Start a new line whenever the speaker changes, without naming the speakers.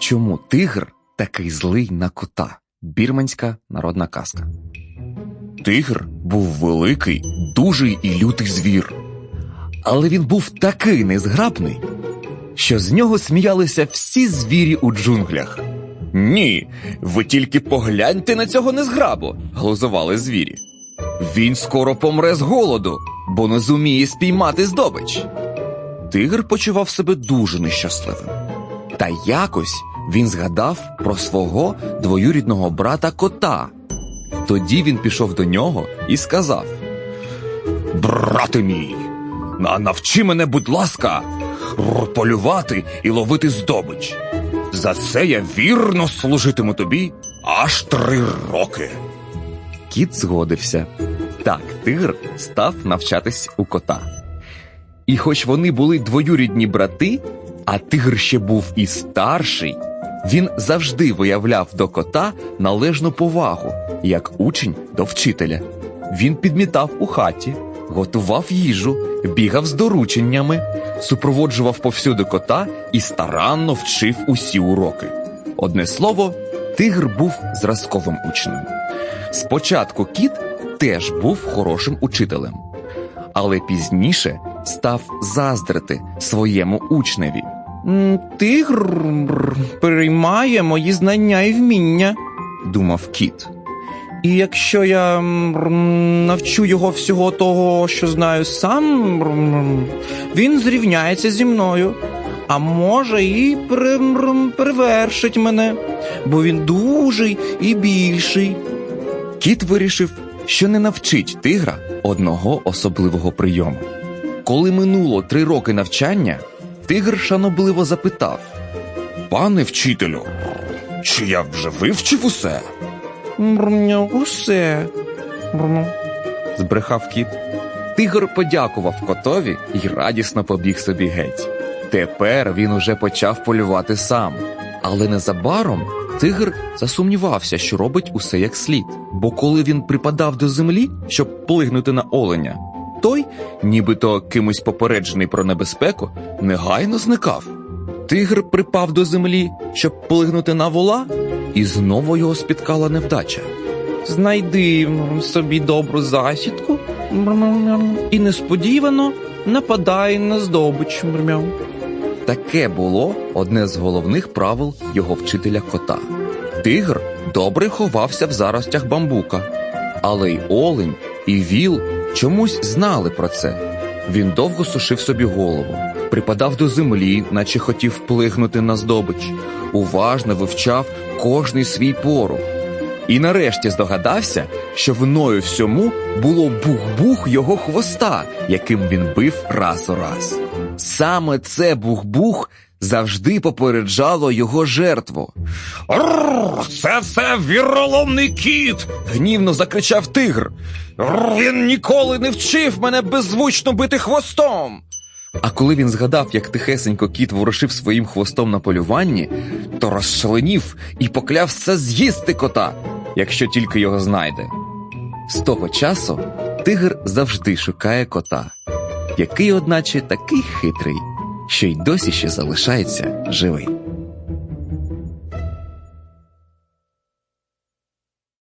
Чому тигр такий злий на кота? Бірманська народна казка. Тигр був великий, дужий і лютий звір. Але він був такий незграбний, що з нього сміялися всі звірі у джунглях. Ні, ви тільки погляньте на цього незграбу, глузували звірі. Він скоро помре з голоду, бо не зуміє спіймати здобич. Тигр почував себе дуже нещасливим. Та якось він згадав про свого двоюрідного брата кота. Тоді він пішов до нього і сказав: Брате мій, навчи мене, будь ласка, полювати і ловити здобич. За це я вірно служитиму тобі аж три роки. Кіт згодився. Так, тигр став навчатись у кота. І хоч вони були двоюрідні брати, а тигр ще був і старший, він завжди виявляв до кота належну повагу, як учень до вчителя. Він підмітав у хаті, готував їжу, бігав з дорученнями, супроводжував повсюди кота і старанно вчив усі уроки. Одне слово, тигр був зразковим учнем. Спочатку кіт теж був хорошим учителем, але пізніше став заздрити своєму учневі. Тигр переймає мої знання і вміння, думав кіт. І якщо я навчу його всього того, що знаю сам, він зрівняється зі мною, а може і пере- перевершить мене, бо він дужий і більший. Кіт вирішив, що не навчить тигра одного особливого прийому. Коли минуло три роки навчання, тигр шанобливо запитав: Пане вчителю, чи я вже вивчив усе? Усе. збрехав кіт. Тигр подякував котові і радісно побіг собі геть. Тепер він уже почав полювати сам. Але незабаром тигр засумнівався, що робить усе як слід. Бо коли він припадав до землі, щоб плигнути на оленя, той, нібито кимось попереджений про небезпеку, негайно зникав. Тигр припав до землі, щоб плигнути на вола, і знову його спіткала невдача. Знайди собі добру засідку і несподівано нападай на здобич. Таке було одне з головних правил його вчителя кота. Тигр добре ховався в заростях бамбука, але й олень, і віл чомусь знали про це. Він довго сушив собі голову, припадав до землі, наче хотів плигнути на здобич, уважно вивчав кожний свій порух. І нарешті здогадався, що виною всьому було бух-бух його хвоста, яким він бив раз у раз. Саме це бух-бух завжди попереджало його жертву. «Рррр, Це все віроломний кіт. гнівно закричав тигр. «Рррр, Він ніколи не вчив мене беззвучно бити хвостом. А коли він згадав, як тихесенько кіт ворушив своїм хвостом на полюванні, то розшаленів і поклявся з'їсти кота, якщо тільки його знайде. З того часу тигр завжди шукає кота, який, одначе, такий хитрий, що й досі ще залишається живий.